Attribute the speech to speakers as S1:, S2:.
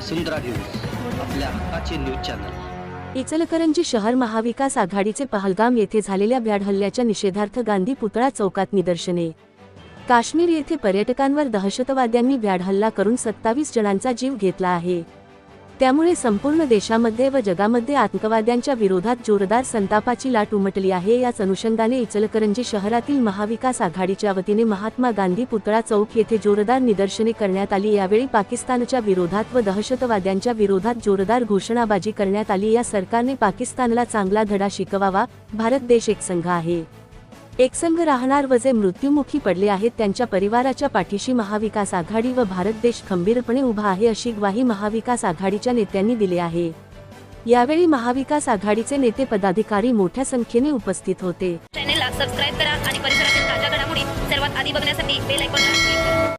S1: वसुंधरा news आपल्या हक्काचे news channel.
S2: Ichalkaranji शहर महाविकास आघाडीचे पहलगाम येथे झालेल्या भ्याड हल्ल्याच्या निषेधार्थ गांधी पुतळा चौकात निदर्शने. काश्मीर येथे पर्यटकांवर दहशतवाद्यांनी भ्याड हल्ला करून सत्तावीस जणांचा जीव घेतला आहे. त्यामुळे संपूर्ण देशामध्ये व जगामध्ये आतंकवाद्यांच्या विरोधात जोरदार संतापाची लाट उमटली आहे. याच अनुषंगाने इचलकरंजी शहरातील महाविकास आघाडीच्या वतीने महात्मा गांधी पुतळा चौक येथे जोरदार निदर्शने करण्यात आली. यावेळी पाकिस्तानच्या विरोधात व दहशतवाद्यांच्या विरोधात जोरदार घोषणाबाजी करण्यात आली. या सरकारने पाकिस्तानला चांगला धडा शिकवावा. भारत देश एक संघ आहे. एकसंघ राहणार व जे मृत्युमुखी पडले आहेत त्यांच्या परिवाराच्या पाठीशी महाविकास आघाडी व भारत देश खंबीरपणे उभा आहे अशी ग्वाही महाविकास आघाडीच्या नेत्यांनी दिली आहे. यावेळी महाविकास आघाडीचे नेते पदाधिकारी मोठ्या संख्येने उपस्थित होते.
S3: चॅनेलला सबस्क्राईब करा आणि परिसरातील ताज्या घडामोडी सर्वात आधी बघण्यासाठी बेल आयकॉन